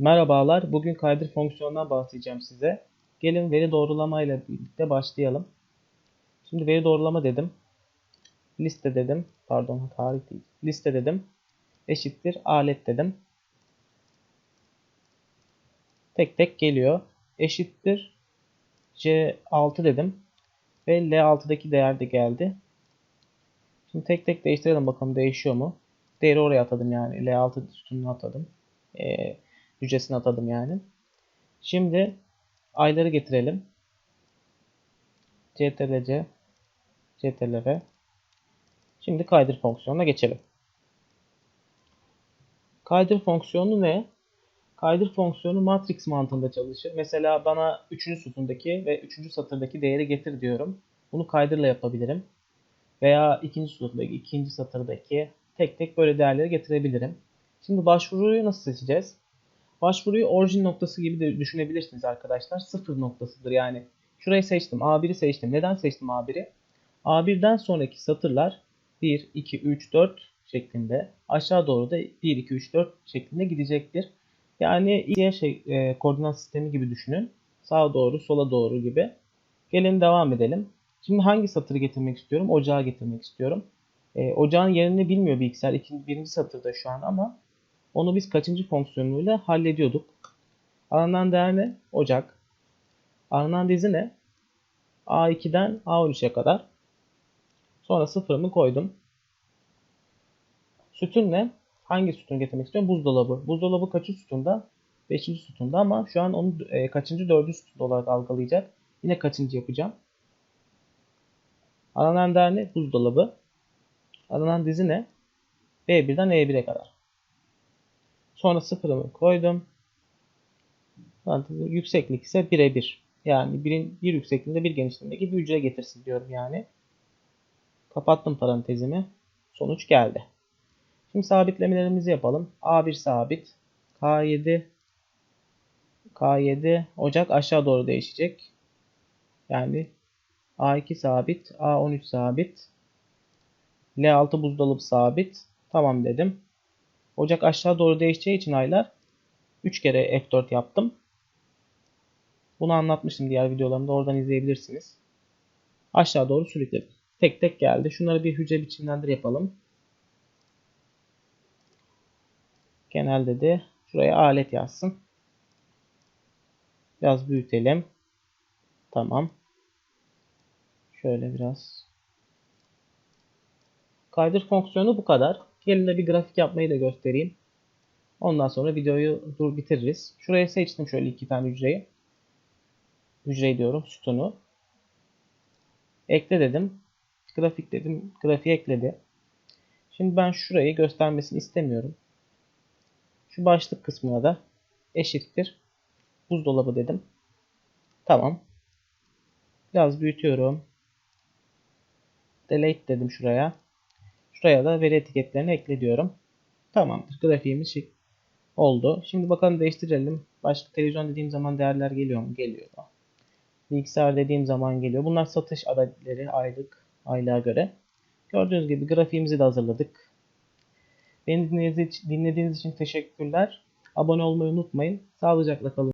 Merhabalar, bugün kaydır fonksiyonundan bahsedeceğim size. Gelin veri doğrulama ile birlikte başlayalım. Şimdi veri doğrulama dedim. Liste dedim. Pardon, tarih değil. Liste dedim. Eşittir alet dedim. Tek tek geliyor. Eşittir C6 dedim. Ve L6'daki değer de geldi. Şimdi tek tek değiştirelim bakalım değişiyor mu? Değeri oraya atadım yani. L6 sütununa atadım. Ee, hücresine atadım yani. Şimdi ayları getirelim. CTRL-C CTRL-V Şimdi kaydır fonksiyonuna geçelim. Kaydır fonksiyonu ne? Kaydır fonksiyonu matrix mantığında çalışır. Mesela bana 3. sütundaki ve 3. satırdaki değeri getir diyorum. Bunu kaydırla yapabilirim. Veya 2. sütundaki, 2. satırdaki tek tek böyle değerleri getirebilirim. Şimdi başvuruyu nasıl seçeceğiz? Başvuruyu orijin noktası gibi de düşünebilirsiniz arkadaşlar. Sıfır noktasıdır yani. Şurayı seçtim. A1'i seçtim. Neden seçtim A1'i? A1'den sonraki satırlar 1, 2, 3, 4 şeklinde aşağı doğru da 1, 2, 3, 4 şeklinde gidecektir. Yani diğer şey, e, koordinat sistemi gibi düşünün. Sağa doğru, sola doğru gibi. Gelin devam edelim. Şimdi hangi satırı getirmek istiyorum? Ocağı getirmek istiyorum. E, ocağın yerini bilmiyor bilgisayar. İkinci, birinci satırda şu an ama onu biz kaçıncı fonksiyonuyla hallediyorduk. Aranan değer ne? Ocak. Aranan dizi ne? A2'den A13'e kadar. Sonra sıfırımı koydum. Sütun ne? Hangi sütun getirmek istiyorum? Buzdolabı. Buzdolabı kaçıncı sütunda? Beşinci sütunda ama şu an onu e, kaçıncı? Dördüncü sütunda olarak algılayacak. Yine kaçıncı yapacağım? Aranan değer ne? Buzdolabı. Aranan dizi ne? B1'den E1'e kadar. Sonra sıfırımı koydum. Yükseklik ise birebir. Yani birin, bir yüksekliğinde bir genişliğindeki bir hücre getirsin diyorum yani. Kapattım parantezimi. Sonuç geldi. Şimdi sabitlemelerimizi yapalım. A1 sabit. K7 K7 Ocak aşağı doğru değişecek. Yani A2 sabit. A13 sabit. L6 buzdolabı sabit. Tamam dedim. Ocak aşağı doğru değişeceği için aylar 3 kere F4 yaptım. Bunu anlatmıştım diğer videolarımda. Oradan izleyebilirsiniz. Aşağı doğru sürükledim. Tek tek geldi. Şunları bir hücre biçimlendir yapalım. Genelde de şuraya alet yazsın. Biraz büyütelim. Tamam. Şöyle biraz. Kaydır fonksiyonu bu kadar. Gelin de bir grafik yapmayı da göstereyim. Ondan sonra videoyu dur bitiririz. Şuraya seçtim şöyle iki tane hücreyi. Hücre diyorum sütunu. Ekle dedim. Grafik dedim. Grafiği ekledi. Şimdi ben şurayı göstermesini istemiyorum. Şu başlık kısmına da eşittir. Buzdolabı dedim. Tamam. Biraz büyütüyorum. Delete dedim şuraya. Şuraya da veri etiketlerini ekle diyorum. Tamamdır. Grafiğimiz oldu. Şimdi bakalım değiştirelim. Başka televizyon dediğim zaman değerler geliyor mu? Geliyor. Bilgisayar dediğim zaman geliyor. Bunlar satış adetleri aylık, aylığa göre. Gördüğünüz gibi grafiğimizi de hazırladık. Beni dinlediğiniz için teşekkürler. Abone olmayı unutmayın. Sağlıcakla kalın.